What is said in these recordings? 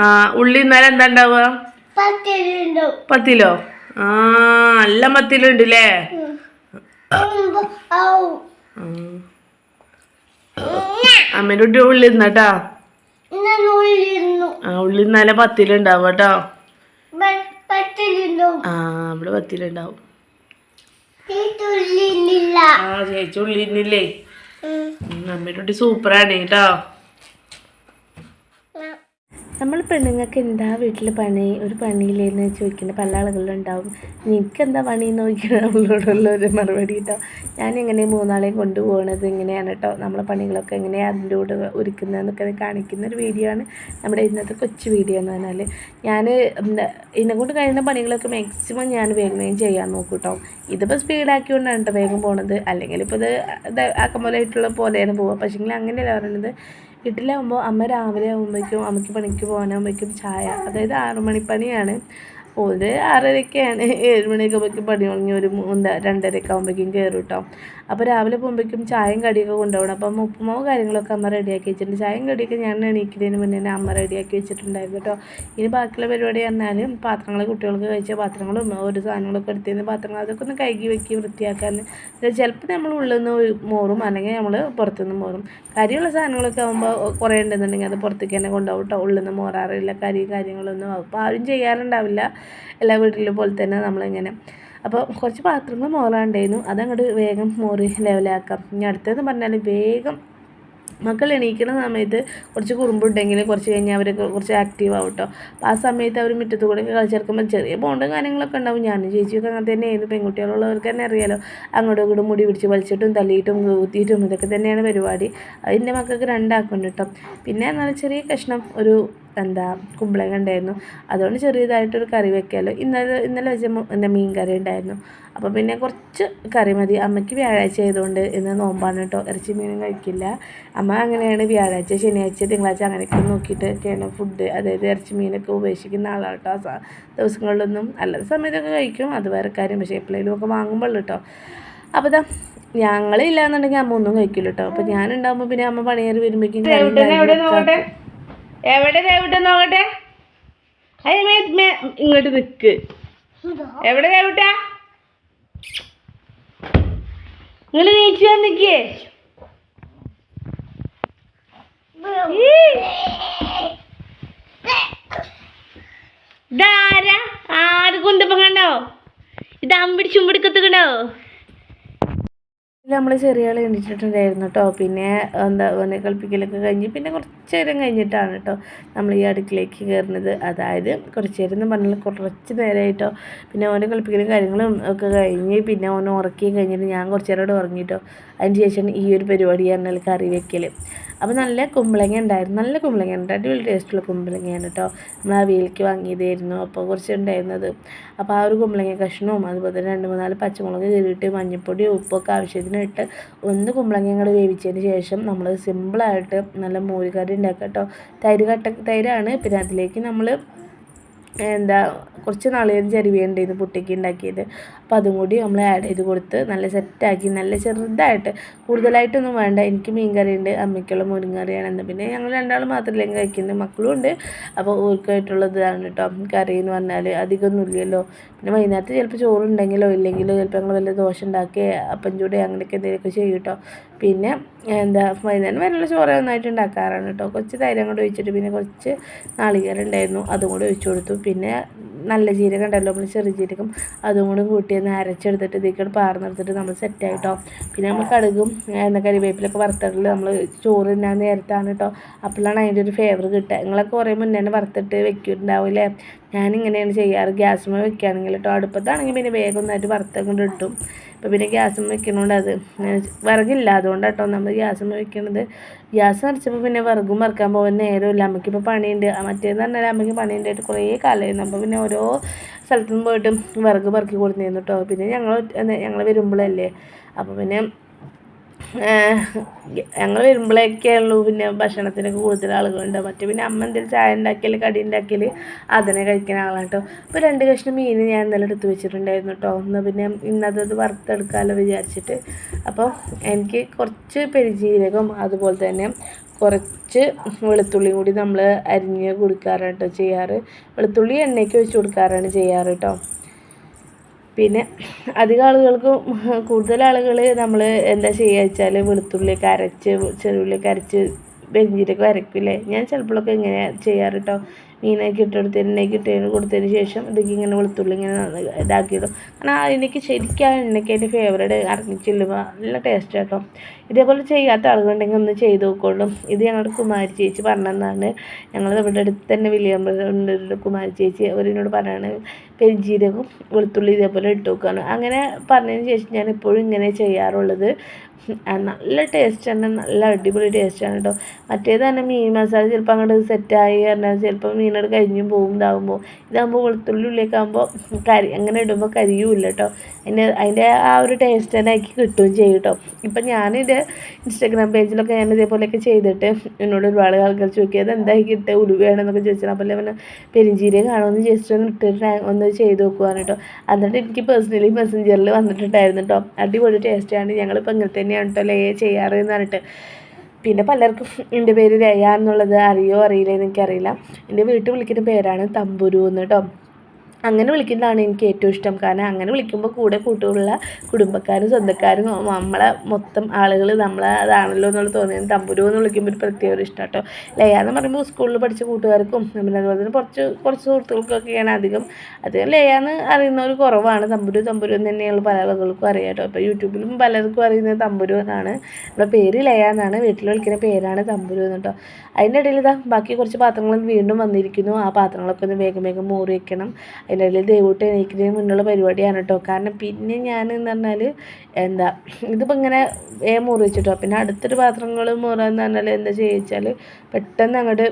ആ ഉള്ളി ഇന്നലെ എന്താ ഉണ്ടാവുക പത്തിലോ? ആ നല്ല മത്തിലുണ്ട് അല്ലേ അമ്മേന്റെ അമ്മേന്റെ കുട്ടി ഉള്ളി ഇന്നട്ടാ ആ ഉള്ളി ഇന്നലെ പത്തിലുണ്ടാവും കേട്ടോ. ആ നമ്മൾ പത്തിലുണ്ടാവും ആ ചേച്ചി ഉള്ളി ഇന്നില്ലേ അമ്മേന്റെ കുട്ടി സൂപ്പറാണ് കേട്ടോ. നമ്മൾ പെണ്ണുങ്ങൾക്ക് എന്താ വീട്ടിൽ പണി? ഒരു പണിയില്ലെന്ന് ചോദിക്കുന്ന പല ആളുകളുണ്ടാവും. എന്താ പണി എന്ന് നോക്കിയാൽ നമ്മളോടുള്ള ഒരു മറുപടി കേട്ടോ ഞാൻ എങ്ങനെ മൂന്നാളെയും കൊണ്ടുപോകണത് ഇങ്ങനെയാണ് കേട്ടോ നമ്മളെ പണികളൊക്കെ എങ്ങനെയാണ് അതിന്റെ കൂടെ ഒരുക്കുന്നതെന്നൊക്കെ കാണിക്കുന്ന ഒരു വീഡിയോ ആണ് നമ്മുടെ ഇന്നത്തെ കൊച്ചു വീഡിയോ എന്ന് പറഞ്ഞാൽ ഞാൻ എന്നെ കൊണ്ട് കഴിയുന്ന പണികളൊക്കെ മാക്സിമം ഞാൻ വേഗം ചെയ്യാൻ നോക്കും കേട്ടോ ഇതിപ്പോൾ സ്പീഡാക്കിക്കൊണ്ടാണ് കേട്ടോ വേഗം പോണത്. അല്ലെങ്കിൽ ഇപ്പോൾ ഇത് ആക്കം പോലെ ആയിട്ടുള്ള പോലെയാണ് പോവുക. പക്ഷേങ്കിൽ അങ്ങനെയല്ല പറയുന്നത് വീട്ടിലാകുമ്പോൾ അമ്മ രാവിലെ ആകുമ്പോഴേക്കും അമ്മയ്ക്ക് പണിക്ക് പോകാനാകുമ്പോഴേക്കും ചായ. അതായത് ആറു മണിപ്പണിയാണ്. ഒരു ആറരയ്ക്കാണ് ഏഴ് മണിയൊക്കെ ആകുമ്പോഴേക്കും പണി തുടങ്ങി. ഒരു എന്താ രണ്ടരയൊക്കെ ആകുമ്പോഴേക്കും കയറും കേട്ടോ. അപ്പോൾ രാവിലെ പോകുമ്പോഴേക്കും ചായയും കടിയൊക്കെ കൊണ്ടുപോകണം. അപ്പം ഉപ്പുമാവ് കാര്യങ്ങളൊക്കെ അമ്മ റെഡിയാക്കി വെച്ചിട്ടുണ്ട്. ചായയും കടിയൊക്കെ ഞാൻ എണീക്കുന്നതിന് മുന്നേ തന്നെ അമ്മ റെഡിയാക്കി വെച്ചിട്ടുണ്ടായിരുന്നു കേട്ടോ. ഇനി ബാക്കിയുള്ള പരിപാടി പറഞ്ഞാൽ പാത്രങ്ങൾ കുട്ടികൾക്ക് കഴിച്ച പാത്രങ്ങളും ഒരു സാധനങ്ങളൊക്കെ എടുത്തിരുന്ന പാത്രങ്ങൾ അതൊക്കെ ഒന്ന് കഴുകി വെക്കി വൃത്തിയാക്കാൻ ചിലപ്പോൾ നമ്മൾ ഉള്ളിൽ നിന്ന് മോറും അല്ലെങ്കിൽ നമ്മൾ പുറത്തുനിന്ന് മോറും. കരിയുള്ള സാധനങ്ങളൊക്കെ ആകുമ്പോൾ കുറേ ഉണ്ടെന്നുണ്ടെങ്കിൽ അത് പുറത്തേക്ക് തന്നെ കൊണ്ടുപോകും കേട്ടോ. ഉള്ളിൽ നിന്ന് മോറാറില്ല കരി കാര്യങ്ങളൊന്നും അപ്പോൾ ആരും ചെയ്യാറുണ്ടാവില്ല. എല്ലാ വീട്ടിലും പോലെ തന്നെ നമ്മളിങ്ങനെ. അപ്പോൾ കുറച്ച് പാത്രങ്ങൾ മോറാണ്ടായിരുന്നു അതങ്ങോട്ട് വേഗം മോറി ലെവലാക്കാം. ഇനി അടുത്തതെന്ന് പറഞ്ഞാൽ വേഗം മക്കൾ എണീക്കുന്ന സമയത്ത് കുറച്ച് കുറുമ്പുണ്ടെങ്കിൽ കുറച്ച് കഴിഞ്ഞാൽ അവരൊക്കെ കുറച്ച് ആക്റ്റീവ് ആവും കേട്ടോ ആ സമയത്ത് അവർ മുറ്റത്ത് കൂടെ ഒക്കെ ചെറിയ ബോണ്ടും കാര്യങ്ങളൊക്കെ ഉണ്ടാവും. ഞാനും ചേച്ചിയൊക്കെ അങ്ങനെ തന്നെയായിരുന്നു. പെൺകുട്ടികളുള്ളവർക്ക് തന്നെ അറിയാലോ. അങ്ങോട്ടും ഇങ്ങോട്ടും മുടി പിടിച്ച് വലിച്ചിട്ടും തല്ലിയിട്ടും കൂത്തിയിട്ടും ഇതൊക്കെ തന്നെയാണ് പരിപാടി. അതിന്റെ മക്കൾക്ക് രണ്ടാക്കുന്നുണ്ട് കേട്ടോ പിന്നെ എന്നാൽ ചെറിയ കഷ്ണം. ഒരു എന്താ കുമ്പളങ്ങ ഉണ്ടായിരുന്നു. അതുകൊണ്ട് ചെറിയതായിട്ടൊരു കറി വെക്കാമല്ലോ ഇന്നലെ ഇന്നലെ വെച്ച എന്താ മീൻ കറി ഉണ്ടായിരുന്നു. അപ്പോൾ പിന്നെ കുറച്ച് കറി മതി. അമ്മയ്ക്ക് വ്യാഴാഴ്ച ആയതുകൊണ്ട് ഇന്ന് നോമ്പാണ് കേട്ടോ. ഇറച്ചി മീനും കഴിക്കില്ല. അമ്മ അങ്ങനെയാണ് വ്യാഴാഴ്ച ശനിയാഴ്ച തിങ്കളാഴ്ച അങ്ങനെയൊക്കെ നോക്കിയിട്ടൊക്കെയാണ് ഫുഡ് അതായത് ഇറച്ചി മീനൊക്കെ ഉപേക്ഷിക്കുന്ന ആളാണ് കേട്ടോ. ദിവസങ്ങളിലൊന്നും അല്ലാത്ത സമയത്തൊക്കെ കഴിക്കും. അത് വേറെ കാര്യം. പക്ഷേ എപ്പോഴേലും ഒക്കെ വാങ്ങുമ്പോൾ കേട്ടോ. അപ്പോൾ ഇതാ ഞങ്ങളില്ല എന്നുണ്ടെങ്കിൽ അമ്മ ഒന്നും കഴിക്കില്ല കേട്ടോ. അപ്പോൾ ഞാനുണ്ടാകുമ്പോൾ പിന്നെ അമ്മ പണിയേറി വരുമ്പോഴേക്കും. എവിടെ എവിടെ നോക്കട്ടെ? അയ്യ ഇങ്ങോട്ട് നിക്ക്. എവിടെ ദേവിട്ട നിങ്ങൾ നീച്ചു വന്നിക്കേ ഇതാരാ? ആര് കുന്തപ്പം കണ്ടോ? ഇത് അമ്പിടി ചുമ്പിടിക്കത്തുകണ്ടോ നമ്മൾ ചെറിയ ആൾ എണീറ്റിട്ടുണ്ടായിരുന്നു കേട്ടോ പിന്നെ എന്താ ഓനെ കളിപ്പിക്കലൊക്കെ കഴിഞ്ഞ് പിന്നെ കുറച്ച് നേരം കഴിഞ്ഞിട്ടാണ് കേട്ടോ നമ്മൾ ഈ അടുക്കളയ്ക്ക് കയറുന്നത് അതായത് കുറച്ച് നേരം എന്ന് പറഞ്ഞാൽ കുറച്ച് നേരമായിട്ടോ പിന്നെ ഓനെ കളിപ്പിക്കലും കാര്യങ്ങളും ഒക്കെ കഴിഞ്ഞ് പിന്നെ ഓനെ ഉറക്കി കഴിഞ്ഞിട്ട് ഞാൻ കുറച്ച് നേരം അവിടെ ഉറങ്ങിയിട്ടോ അതിന് ശേഷം ഈ ഒരു പരിപാടി പറഞ്ഞാൽ കറി വെക്കൽ അപ്പോൾ നല്ല കുമ്പളങ്ങ ഉണ്ടായിരുന്നു. നല്ല കുമ്പളങ്ങ ഉണ്ട്. അടിപൊളി ടേസ്റ്റുള്ള കുമ്പളങ്ങയാണ് കേട്ടോ നമ്മൾ ആ വീലിക്ക് വാങ്ങിയതായിരുന്നു. അപ്പോൾ കുറച്ച് ഉണ്ടായിരുന്നത്. അപ്പോൾ ആ ഒരു കുമ്പളങ്ങ കഷ്ണവും അതുപോലെ തന്നെ രണ്ട് മൂന്നാൽ പച്ചമുളക് കീറിയിട്ട് മഞ്ഞൾപ്പൊടി ഉപ്പൊക്കെ ആവശ്യത്തിന് ഇട്ട് ഒന്ന് കുമ്പളങ്ങ കൂടെ വേവിച്ചതിന് ശേഷം നമ്മൾ സിമ്പിളായിട്ട് നല്ല മോരുകറി ഉണ്ടാക്കാം കേട്ടോ. തൈര് കട്ട തൈരാണ്. പിന്നെ അതിലേക്ക് നമ്മൾ എന്താ കുറച്ച് നാളികേരം ചെരുവിയുണ്ടായിരുന്നു പുട്ടിക്ക് ഉണ്ടാക്കിയത്. അപ്പോൾ അതും കൂടി നമ്മൾ ആഡ് ചെയ്ത് കൊടുത്ത് നല്ല സെറ്റാക്കി നല്ല ചെറുതായിട്ട്. കൂടുതലായിട്ടൊന്നും വേണ്ട. എനിക്ക് മീൻ കറി ഉണ്ട് അമ്മയ്ക്കുള്ള മുരിങ്ങറിയാണ് എന്ന് പിന്നെ ഞങ്ങൾ രണ്ടാളും മാത്രമല്ലേ കഴിക്കുന്നത് മക്കളും ഉണ്ട്. അപ്പോൾ ഓർക്കായിട്ടുള്ളത് ഇതാണ് കേട്ടോ കറി എന്ന് പറഞ്ഞാൽ അധികമൊന്നും ഇല്ലല്ലോ. പിന്നെ വൈകുന്നേരത്ത് ചിലപ്പോൾ ചോറുണ്ടെങ്കിലോ ഇല്ലെങ്കിലോ ചിലപ്പോൾ ഞങ്ങൾ വല്ല ദോശ ഉണ്ടാക്കി അപ്പം ചൂട് അങ്ങനെയൊക്കെ എന്തെങ്കിലുമൊക്കെ ചെയ്യും കേട്ടോ പിന്നെ എന്താ വൈകുന്നേരം വരെയുള്ള ചോറ് നന്നായിട്ട് ഉണ്ടാക്കാറാണ് കേട്ടോ കുറച്ച് തൈരം കൂടെ ഒഴിച്ചിട്ട് പിന്നെ കുറച്ച് നാളികേരം ഉണ്ടായിരുന്നു. അതും കൂടെ ഒഴിച്ചു കൊടുത്തു. പിന്നെ നല്ല ജീരകം ഉണ്ടല്ലോ നമ്മൾ ചെറിയ ജീരകം അതും കൂടെ കൂട്ടി ഒന്ന് അരച്ചെടുത്തിട്ട് ഇതിലേക്ക് പാർന്നെടുത്തിട്ട് നമ്മൾ സെറ്റായിട്ടോ പിന്നെ നമ്മൾ കടുകും എന്താ കരിവേപ്പിലൊക്കെ വറുത്തിട്ടിൽ നമ്മൾ ചോറ് തിന്നാൻ നേരത്താണ് കേട്ടോ അപ്പോഴാണ് അതിന്റെ ഒരു ഫേവർ കിട്ടുക നിങ്ങളൊക്കെ കുറേ മുന്നേ തന്നെ വറുത്തിട്ട് വെക്കുന്നുണ്ടാവില്ലേ ഞാനിങ്ങനെയാണ് ചെയ്യാറ്. ഗ്യാസുമ്മ വെക്കുകയാണെങ്കിൽ കേട്ടോ അടുപ്പത്താണെങ്കിൽ പിന്നെ വേഗം ഒന്നായിട്ട് വറുത്തൊക്കെ കൊണ്ട് ഇപ്പോൾ പിന്നെ ഗ്യാസും വെക്കണോണ്ട് അത് വിറകില്ല. അതുകൊണ്ട് കേട്ടോ നമ്മൾ ഗ്യാസും വെക്കണത്. ഗ്യാസ് നിറച്ചപ്പോൾ പിന്നെ വിറകും വറക്കാൻ പോകാൻ നേരമില്ല. അമ്മയ്ക്കിപ്പോൾ പണിയുണ്ട്. മറ്റേന്ന് പറഞ്ഞാൽ അമ്മയ്ക്ക് പണിയുണ്ടായിട്ട് കുറേ കാലമായിരുന്നു അപ്പോൾ പിന്നെ ഓരോ സ്ഥലത്തുനിന്ന് പോയിട്ട് വിറക് പറക്കി കൊടുത്തിരുന്നു കേട്ടോ പിന്നെ ഞങ്ങൾ ഞങ്ങൾ വരുമ്പോഴല്ലേ അപ്പോൾ പിന്നെ ഞങ്ങൾ വരുമ്പോഴേക്കേ ഉള്ളൂ പിന്നെ ഭക്ഷണത്തിനൊക്കെ കൂടുതൽ ആളുകളുണ്ട് മറ്റേ പിന്നെ അമ്മ എന്തെങ്കിലും ചായ ഉണ്ടാക്കിയാൽ കടി ഉണ്ടാക്കിയാൽ അതിനെ കഴിക്കുന്ന ആളാണ് കേട്ടോ അപ്പോൾ രണ്ട് കഷ്ണം മീൻ ഞാൻ ഇന്നലെ എടുത്ത് വെച്ചിട്ടുണ്ടായിരുന്നു കേട്ടോ ഒന്ന് പിന്നെ ഇന്നത്തത് വറുത്തെടുക്കാമല്ലോ വിചാരിച്ചിട്ട്. അപ്പോൾ എനിക്ക് കുറച്ച് പെരിജീരകം അതുപോലെ തന്നെ കുറച്ച് വെളുത്തുള്ളി കൂടി നമ്മൾ അരിഞ്ഞ് കൊടുക്കാറാണ് കേട്ടോ ചെയ്യാറ്. വെളുത്തുള്ളി എണ്ണയ്ക്ക് വെച്ച് കൊടുക്കാറാണ് ചെയ്യാറ് കേട്ടോ പിന്നെ അധികം ആളുകൾക്കും കൂടുതൽ ആളുകൾ നമ്മൾ എന്താ ചെയ്യുക വെച്ചാൽ വെളുത്തുള്ളിയൊക്കെ അരച്ച് ചെറുള്ളിയൊക്കെ അരച്ച് വെഞ്ചിരൊക്കെ വരയ്ക്കില്ലേ? ഞാൻ ചിലപ്പോഴൊക്കെ ഇങ്ങനെ ചെയ്യാറ് കേട്ടോ മീനൊക്കെ ഇട്ടെടുത്ത് എണ്ണയ്ക്ക് ഇട്ട് കൊടുത്തതിന് ശേഷം ഇതൊക്കെ ഇങ്ങനെ വെളുത്തുള്ളി ഇങ്ങനെ ഇതാക്കിയിടും. കാരണം എനിക്ക് ശരിക്കും ആ എണ്ണയ്ക്ക് അതിന്റെ ഫേവറേറ്റ് ഇറങ്ങിച്ചില്ലുമ്പോൾ നല്ല ടേസ്റ്റ് കേട്ടോ ഇതേപോലെ ചെയ്യാത്ത ആളുകളുണ്ടെങ്കിൽ ഒന്ന് ചെയ്ത് നോക്കോളും. ഇത് ഞങ്ങളുടെ കുമാരി ചേച്ചി പറഞ്ഞതാണ് ഞങ്ങൾ ഇവിടെ അടുത്ത് തന്നെ വലിയ കുമാരി ചേച്ചി അവരെന്നോട് പറയാണ്. പെരിഞ്ചീരകവും വെളുത്തുള്ളി ഇതേപോലെ ഇട്ട് നോക്കുകയാണ് അങ്ങനെ പറഞ്ഞതിന് ശേഷം ഞാൻ ഇപ്പോഴും ഇങ്ങനെ ചെയ്യാറുള്ളത്. നല്ല ടേസ്റ്റാണ് നല്ല അടിപൊളി ടേസ്റ്റാണ് കേട്ടോ മറ്റേത് തന്നെ മീൻ മസാല ചിലപ്പോൾ അങ്ങോട്ട് സെറ്റായി പറഞ്ഞാൽ ചിലപ്പോൾ മീനോട് കരിഞ്ഞും പോവും ഇതാകുമ്പോൾ ഇതാകുമ്പോൾ വെളുത്തുള്ളി ഉള്ളിലേക്ക് ആകുമ്പോൾ കരി അങ്ങനെ ഇടുമ്പോൾ കരിയുമില്ല കേട്ടോ അതിന്റെ അതിന്റെ ആ ഒരു ടേസ്റ്റ് തന്നെ ആക്കി കിട്ടുകയും ചെയ്യും കേട്ടോ ഇപ്പം ഞാനിത് ഇൻസ്റ്റാഗ്രാം പേജിലൊക്കെ ഞാൻ ഇതേപോലെയൊക്കെ ചെയ്തിട്ട് എന്നോട് ഒരുപാട് ആൾക്കാർ ചോദിക്കിയത് എന്തായി കിട്ടുക ഉലുവയാണെന്നൊക്കെ ചോദിച്ചാൽ അപ്പോൾ പിന്നെ പെരിഞ്ചീരകം കാണുമെന്ന് ജസ്റ്റ് ഒന്ന് ഇട്ടിട്ട് ഒന്ന് ചെയ്ത് നോക്കുവാണ് കേട്ടോ എന്നിട്ട് എനിക്ക് പേഴ്സണലി മെസ്സഞ്ചറിൽ വന്നിട്ടുണ്ടായിരുന്നു കേട്ടോ അടിപൊളി ടേസ്റ്റാണ് ഞങ്ങളിപ്പോൾ ഇങ്ങനെ തന്നെയാണ് കേട്ടോ ലേ ചെയ്യാറ് എന്ന് പറഞ്ഞിട്ട്. പിന്നെ പലർക്കും എന്റെ പേര് രയ എന്നുള്ളത് അറിയോ അറിയില്ല എനിക്കറിയില്ല. എന്റെ വീട്ടിൽ വിളിക്കുന്ന പേരാണ് തമ്പുരു എന്ന് കേട്ടോ അങ്ങനെ വിളിക്കുന്നതാണ് എനിക്ക് ഏറ്റവും ഇഷ്ടം. കാരണം അങ്ങനെ വിളിക്കുമ്പോൾ കൂടെ കൂട്ടുള്ള കുടുംബക്കാരും സ്വന്തക്കാരും നമ്മളെ മൊത്തം ആളുകൾ നമ്മളെ അതാണല്ലോ എന്നുള്ള തോന്നിയത്. തമ്പുരു എന്ന് വിളിക്കുമ്പോൾ ഒരു പ്രത്യേക ഒരു ഇഷ്ടം കേട്ടോ. ലയ എന്ന് പറയുമ്പോൾ സ്കൂളിൽ പഠിച്ച കൂട്ടുകാർക്കും പിന്നെ അതുപോലെ തന്നെ കുറച്ച് കുറച്ച് സുഹൃത്തുക്കൾക്കൊക്കെയാണ് അധികം. അധികം ലയ എന്ന് അറിയുന്നവർ കുറവാണ്. തമ്പുരു തമ്പുരു എന്ന് തന്നെയുള്ള പല ആളുകൾക്കും അറിയാം കേട്ടോ. അപ്പോൾ യൂട്യൂബിലും പലർക്കും അറിയുന്നത് തമ്പുരു എന്നാണ്. നമ്മുടെ പേര് ലയ എന്നാണ്. വീട്ടിൽ വിളിക്കുന്ന പേരാണ് തമ്പുരു എന്ന് കേട്ടോ. അതിന്റെ ഇടയിൽ ഇതാ ബാക്കി കുറച്ച് പാത്രങ്ങൾ വീണ്ടും വന്നിരിക്കുന്നു. ആ പാത്രങ്ങളൊക്കെ ഒന്ന് വേഗം വേഗം മൂറി വെക്കണം. അതിന്റെ ഇടയിൽ ദൈവൂട്ട് എണീക്കുന്നതിന് മുന്നുള്ള പരിപാടിയാണ് കേട്ടോ കാരണം പിന്നെ ഞാൻ എന്ന് പറഞ്ഞാൽ എന്താ ഇതിപ്പോൾ ഇങ്ങനെ വേഗം മുറിച്ചിട്ടോ പിന്നെ അടുത്തൊരു പാത്രങ്ങൾ മുറുകാന്ന് പറഞ്ഞാൽ എന്താ ചെയ്യുക പെട്ടെന്ന് അങ്ങോട്ട്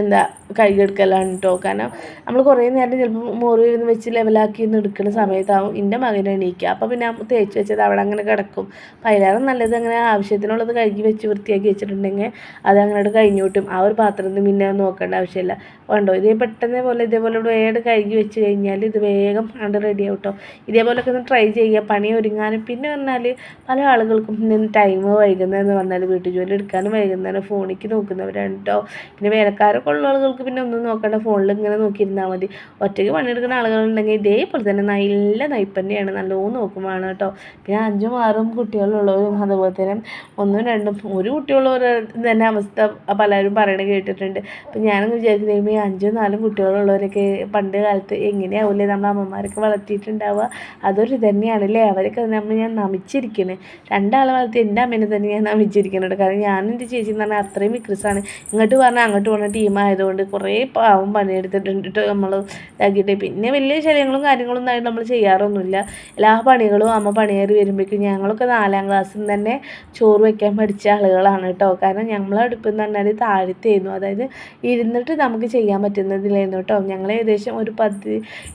എന്താ കഴുകിയെടുക്കലാണ് കേട്ടോ കാരണം നമ്മൾ കുറേ നേരം ചിലപ്പോൾ മോറി ഇരുന്ന് വെച്ച് ലെവലാക്കി ഒന്ന് എടുക്കുന്ന സമയത്താവും എന്റെ മകൻ എണീക്കുക അപ്പോൾ പിന്നെ തേച്ച് വെച്ചത് അവിടെ അങ്ങനെ കിടക്കും. അതിലേറെ നല്ലത് അങ്ങനെ ആവശ്യത്തിനുള്ളത് കഴുകി വെച്ച് വൃത്തിയാക്കി വെച്ചിട്ടുണ്ടെങ്കിൽ അത് അങ്ങനെ കഴിഞ്ഞു കിട്ടും. ആ ഒരു പാത്രത്തിൽ പിന്നെ നോക്കേണ്ട ആവശ്യമില്ല വേണ്ടോ ഇതേ പെട്ടെന്ന് പോലെ ഇതേപോലെ വേഗം കഴുകി വെച്ച് കഴിഞ്ഞാൽ ഇത് വേഗം കണ്ട് റെഡി ആവും കേട്ടോ ഇതേപോലൊക്കെ ഒന്ന് ട്രൈ ചെയ്യുക. പണി ഒരുങ്ങാനും പിന്നെ പറഞ്ഞാൽ പല ആളുകൾക്കും ടൈം വൈകുന്നതെന്ന് പറഞ്ഞാൽ വീട്ടു ജോലി എടുക്കാനും വൈകുന്നതിന് ഫോണിലേക്ക് നോക്കുന്നവരാണ് കേട്ടോ പിന്നെ വേലക്കാരൊക്കെ ഉള്ള ആളുകൾക്ക് പിന്നെ ഒന്നും നോക്കണ്ട. ഫോണിൽ ഇങ്ങനെ നോക്കിയിരുന്നാൽ മതി. ഒറ്റയ്ക്ക് പണിയെടുക്കുന്ന ആളുകളുണ്ടെങ്കിൽ ഇതേപോലെ തന്നെ നല്ല നൈപ്പന്യാണ് നല്ലോണം നോക്കുമ്പോഴാണ് കേട്ടോ. പിന്നെ അഞ്ചും ആറും കുട്ടികളുള്ളവരും അതുപോലെ തന്നെ ഒന്നും രണ്ടും ഒരു കുട്ടികളുള്ളവർ തന്നെ അവസ്ഥ പലരും പറയണത് കേട്ടിട്ടുണ്ട്. അപ്പം ഞാനൊന്ന് വിചാരിക്കുന്നത് ഈ അഞ്ചും നാലും കുട്ടികളുള്ളവരൊക്കെ പണ്ട് കാലത്ത് എങ്ങനെയാവില്ലേ നമ്മൾ അമ്മമാരൊക്കെ വളർത്തിയിട്ടുണ്ടാവുക. അതൊരു തന്നെയാണ് അല്ലേ? അവരൊക്കെ നമ്മൾ ഞാൻ നമിച്ചിരിക്കണേ. രണ്ടാളെ വളർത്തി എന്റെ അമ്മേനെ തന്നെ ഞാൻ നമിച്ചിരിക്കുന്നുണ്ട് കാരണം ഞാൻ എന്റെ ചേച്ചി എന്ന് പറഞ്ഞാൽ അത്രയും വിക്രസാണ് ഇങ്ങോട്ട് പറഞ്ഞാൽ അങ്ങോട്ട് പോകുന്ന ടീമായതുകൊണ്ട് കുറേ പാവം പണിയെടുത്തിട്ടുണ്ട് നമ്മൾ ഇതാക്കിയിട്ട്. പിന്നെ വലിയ ശല്യങ്ങളും കാര്യങ്ങളും ആയിട്ട് നമ്മൾ ചെയ്യാറൊന്നുമില്ല. എല്ലാ പണികളും അമ്മ പണിയേറി വരുമ്പോഴേക്കും ഞങ്ങളൊക്കെ നാലാം ക്ലാസ്സിൽ നിന്ന് തന്നെ ചോറ് വയ്ക്കാൻ പഠിച്ച ആളുകളാണ് കേട്ടോ. കാരണം ഞങ്ങളെ അടുപ്പ് എന്ന് പറഞ്ഞാൽ താഴത്തായിരുന്നു അതായത് ഇരുന്നിട്ട് നമുക്ക് ചെയ്യാൻ പറ്റുന്നതിലായിരുന്നു കേട്ടോ. ഞങ്ങൾ ഏകദേശം ഒരു പത്ത്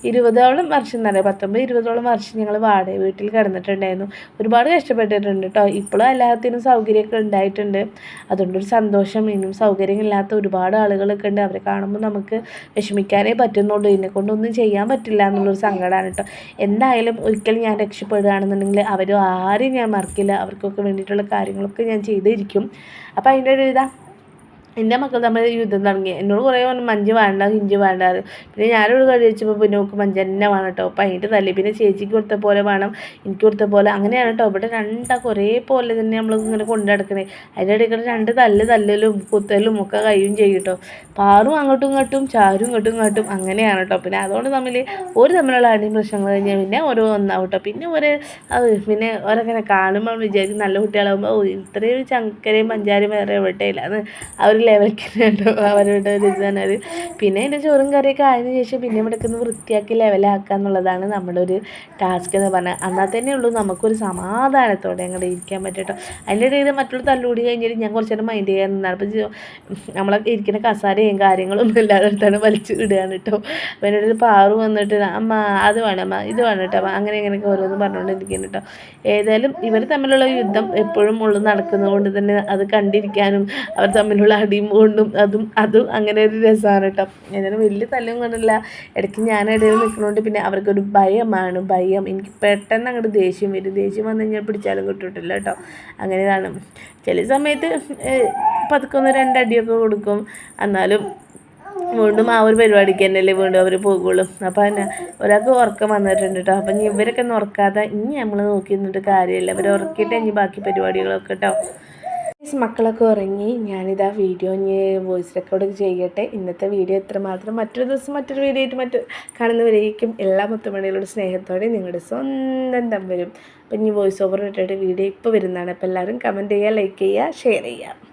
ഇരുപതോളം വർഷം എന്നറിയാം പത്തൊമ്പത് ഇരുപതോളം വർഷം ഞങ്ങൾ വാടക വീട്ടിൽ കിടന്നിട്ടുണ്ടായിരുന്നു. ഒരുപാട് കഷ്ടപ്പെട്ടിട്ടുണ്ട് കേട്ടോ. ഇപ്പോഴും എല്ലാത്തിനും സൗകര്യമൊക്കെ ഉണ്ടായിട്ടുണ്ട്. അതുകൊണ്ടൊരു സന്തോഷം ഇനിയും സൗകര്യമില്ലാത്ത ഒരുപാട് ആളുകളൊക്കെ ഉണ്ട്. അവരെ കാണുമ്പോൾ നമുക്ക് വിഷമിക്കാനേ പറ്റുന്നുള്ളൂ. ഇതിനെ കൊണ്ടൊന്നും ചെയ്യാൻ പറ്റില്ല എന്നുള്ളൊരു സങ്കടമാണ് കേട്ടോ. എന്തായാലും ഒരിക്കലും ഞാൻ രക്ഷപ്പെടുകയാണെന്നുണ്ടെങ്കിൽ അവർ ആരെയും ഞാൻ മറക്കില്ല. അവർക്കൊക്കെ വേണ്ടിയിട്ടുള്ള കാര്യങ്ങളൊക്കെ ഞാൻ ചെയ്തിരിക്കും. അപ്പോൾ അതിന്റെ ഒരു ഇതാ എന്റെ മക്കൾ തമ്മിൽ യുദ്ധം തുടങ്ങി. എന്നോട് കുറേ പറഞ്ഞു മഞ്ച് വേണ്ട ഇഞ്ചി വേണ്ട പിന്നെ ഞാനോട് കളി വെച്ചപ്പോൾ പിന്നെ നോക്ക് മഞ്ച് തന്നെ വേണം കേട്ടോ. അപ്പം അതിന്റെ തല്ലി. പിന്നെ ചേച്ചിക്ക് കൊടുത്ത പോലെ വേണം എനിക്ക് കൊടുത്ത പോലെ. അങ്ങനെയാണ് കേട്ടോ. ഇവിടെ രണ്ടാൾക്ക് ഒരേപോലെ തന്നെ നമ്മൾ ഇങ്ങനെ കൊണ്ടു നടക്കണേ. അതിന്റെ ഇടയ്ക്ക് രണ്ട് തല്ല് തല്ലലും കുത്തലും ഒക്കെ കഴിയും ചെയ്യും കേട്ടോ. പാറും അങ്ങോട്ടും ഇങ്ങോട്ടും ചാരും ഇങ്ങോട്ടും ഇങ്ങോട്ടും അങ്ങനെയാണ് കേട്ടോ. പിന്നെ അതുകൊണ്ട് തമ്മിൽ ഒരു തമ്മിലുള്ള അടിയും പ്രശ്നങ്ങൾ കഴിഞ്ഞാൽ പിന്നെ ഓരോ ഒന്നാവും കേട്ടോ. പിന്നെ ഒരു പിന്നെ ഓരങ്ങനെ കാണുമ്പോൾ വിചാരിക്കും നല്ല കുട്ടികളാകുമ്പോൾ ഇത്രയും ചങ്കരയും പഞ്ചാരയും വേറെ എവിടെയില്ല അത് അവർ ലെവലിക്കുന്നുണ്ടോ അവരുടെ ഒരു ഇതാണ് പിന്നെ അതിന്റെ ചോറും കറിയൊക്കെ ആയതിനു ശേഷം പിന്നെ ഇവിടെ ഒന്ന് വൃത്തിയാക്കി ലെവലാക്കുക എന്നുള്ളതാണ് നമ്മുടെ ഒരു ടാസ്ക് എന്ന് പറഞ്ഞാൽ എന്നാൽ തന്നെ ഉള്ളൂ നമുക്കൊരു സമാധാനത്തോടെ അങ്ങോട്ട് ഇരിക്കാൻ പറ്റട്ടോ അതിന്റെ ഇടയിൽ മറ്റുള്ള തല്ലുകൂടി കഴിഞ്ഞിട്ട് ഞാൻ കുറച്ച് നേരം മൈൻഡ് ചെയ്യാൻ നിന്നാണ്. അപ്പോൾ നമ്മളെ ഇരിക്കുന്ന കസാരയും കാര്യങ്ങളൊന്നും ഇല്ലാതെ അടുത്താണ് വലിച്ചു ഇടുകയാണ് കേട്ടോ. അപ്പോൾ എന്റെ പാറു വന്നിട്ട് അമ്മ അത് വേണം അമ്മ ഇത് വേണം കേട്ടോ അങ്ങനെ ഇങ്ങനെയൊക്കെ ഓരോന്ന് പറഞ്ഞുകൊണ്ടിരിക്കുന്നു കേട്ടോ. ഏതായാലും ഇവർ തമ്മിലുള്ള യുദ്ധം എപ്പോഴും ഉള്ളത് നടക്കുന്നതുകൊണ്ട് തന്നെ അത് കണ്ടിരിക്കാനും അവർ തമ്മിലുള്ള അടിയും കൊണ്ടും അതും അതും അങ്ങനെ ഒരു രസമാണ് കേട്ടോ. ഞാനൊരു വലിയ തല്ലും കൊണ്ടല്ല. ഇടയ്ക്ക് ഞാൻ ഇടയിൽ നിൽക്കുന്നതുകൊണ്ട് പിന്നെ അവർക്കൊരു ഭയമാണ് ഭയം. എനിക്ക് പെട്ടെന്ന് അങ്ങോട്ട് ദേഷ്യം വരും. ദേഷ്യം വന്നു കഴിഞ്ഞാൽ പിടിച്ചാലും കിട്ടിട്ടില്ല കേട്ടോ. അങ്ങനെയാണ് ചില സമയത്ത് പതുക്കൊന്ന് രണ്ടടിയൊക്കെ കൊടുക്കും. എന്നാലും വീണ്ടും ആ ഒരു പരിപാടിക്ക് തന്നെയല്ലേ വീണ്ടും അവർ പോകുള്ളൂ. അപ്പോൾ തന്നെ ഒരാൾക്ക് ഉറക്കം വന്നിട്ടുണ്ട് കേട്ടോ. അപ്പം ഇവരൊക്കെ ഒന്ന് ഉറക്കാതെ ഇനി നമ്മൾ നോക്കി നിന്നിട്ട് കാര്യമില്ല. അവർ ഉറക്കിയിട്ട് ഇനി ബാക്കി പരിപാടികളൊക്കെ കേട്ടോ. മക്കളൊക്കെ ഉറങ്ങി. ഞാനിതാ വീഡിയോ ഇനി വോയിസ് റെക്കോർഡ് ചെയ്യട്ടെ. ഇന്നത്തെ വീഡിയോ എത്രമാത്രം മറ്റൊരു ദിവസം മറ്റൊരു വീഡിയോ ആയിട്ട് മറ്റു കാണുന്നവരേക്കും എല്ലാ മുത്തുമണികളുടെ സ്നേഹത്തോടെ നിങ്ങളുടെ സ്വന്തം തമ്പരും അപ്പം ഇനി വോയിസ് ഓവർ ഇട്ടിട്ട് വീഡിയോ ഇപ്പോൾ വരുന്നതാണ്. അപ്പോൾ എല്ലാവരും കമന്റ് ചെയ്യുക ലൈക്ക് ചെയ്യുക ഷെയർ ചെയ്യുക